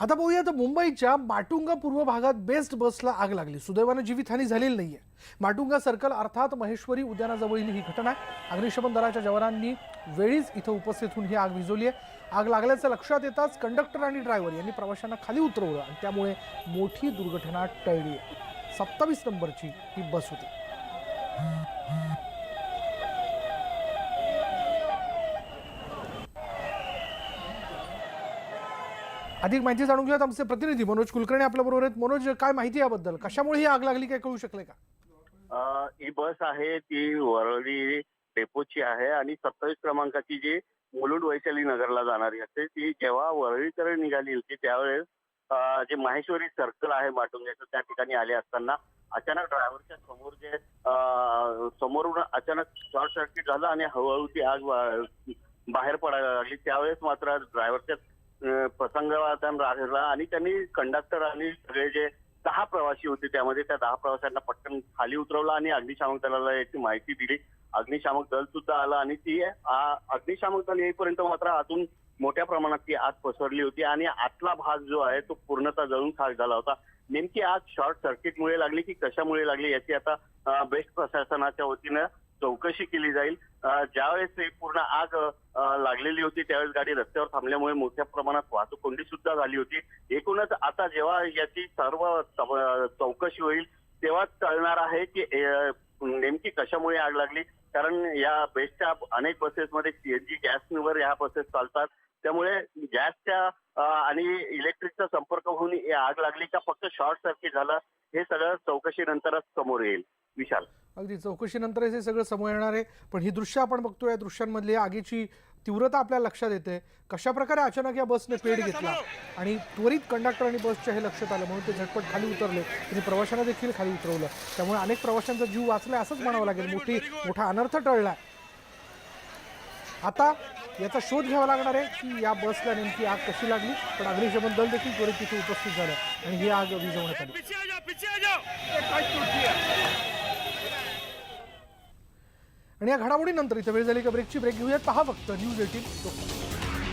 आता पाहूया तर मुंबईच्या माटुंगा पूर्व भागात बेस्ट बसला आग लागली. सुदैवानं जीवितहानी झालेली नाहीये. माटुंगा सर्कल अर्थात महेश्वरी उद्यानाजवळील ही घटना आहे अग्निशमन दलाच्या जवानांनी वेळीच इथं उपस्थित होऊन ही आग विझवली आहे आग लागल्याचं लक्षात येताच कंडक्टर आणि ड्रायव्हर यांनी प्रवाशांना खाली उतरवलं आणि त्यामुळे मोठी दुर्घटना टळली आहे सत्तावीस नंबरची ही बस होती. अधिक माहिती जाणून घेऊयात आमचे प्रतिनिधी मनोज कुलकर्णी आपल्या बरोबर आहेत. मनोज काय माहिती याबद्दल? कशामुळे ही आग लागली काय कळू शकले का? ही बस आहे ती वरळी डेपोची आहे आणि सत्तावीस क्रमांकाची जी मुलुंड वैशाली नगरला जाणारी असते ती जेव्हा वरळीकडे निघाली होती त्यावेळेस जे माहेश्वरी सर्कल आहे माटुंग्याचं त्या ठिकाणी आले असताना अचानक ड्रायव्हरच्या समोर जे समोरून अचानक शॉर्ट सर्किट झालं आणि हळूहळू ती आग बाहेर पडायला लागली. त्यावेळेस मात्र ड्रायव्हरच्या प्रसंग राहिला आणि त्यांनी कंडक्टर आणि सगळे जे दहा प्रवासी होते त्यामध्ये त्या दहा प्रवाशांना पटकन खाली उतरवलं आणि अग्निशामक दलाला याची माहिती दिली. अग्निशामक दल सुद्धा आलं आणि ती अग्निशामक दल येईपर्यंत मात्र आतून मोठ्या प्रमाणात ती आग पसरली होती आणि आतला भाग जो आहे तो पूर्णतः जळून खाक झाला होता. नेमकी आग शॉर्ट सर्किटमुळे लागली की कशामुळे लागली याची आता बेस्ट प्रशासनाच्या वतीनं चौकशी केली जाईल. ज्यावेळेस पूर्ण आग लागलेली होती त्यावेळेस गाडी रस्त्यावर थांबल्यामुळे मोठ्या प्रमाणात वाहतूक कोंडी सुद्धा झाली होती. एकूणच आता जेव्हा याची सर्व चौकशी होईल तेव्हाच कळणार आहे की नेमकी कशामुळे आग लागली. कारण या बेस्टच्या अनेक बसेसमध्ये सीएनजी गॅसवर ह्या बसेस चालतात. त्यामुळे गॅसच्या आणि इलेक्ट्रिकचा संपर्क होऊन आग लागली का फक्त शॉर्ट सर्किट झालं हे सगळं चौकशीनंतरच समोर येईल. विशाल. अगदी चौकशीनंतरच हे सगळं समोर येणार आहे. पण ही दृश्य आपण बघतोय या दृश्यांमधली आगीची तीव्रता आपल्याला लक्षात येते. कशा प्रकारे अचानक या बसने पेट घेतला आणि त्वरित कंडक्टर आणि बसच्या हे लक्षात आलं म्हणून ते झटपट खाली उतरले. त्यांनी प्रवाशांना देखील खाली उतरवलं. त्यामुळे अनेक प्रवाशांचा जीव वाचलाय असंच म्हणावं लागेल. मोठी मोठा अनर्थ टळलाय. आता याचा शोध घ्यावा लागणार आहे की या बसला नेमकी आग कशी लागली पण अग्निशमन दल देखील त्वरित तिथे उपस्थित झालं आणि ही आग विझवण्यात आली. आणि या घडामोडीनंतर इथं वेळ झाली का ब्रेकची ब्रेक घेऊयात. पहा फक्त न्यूज एटीन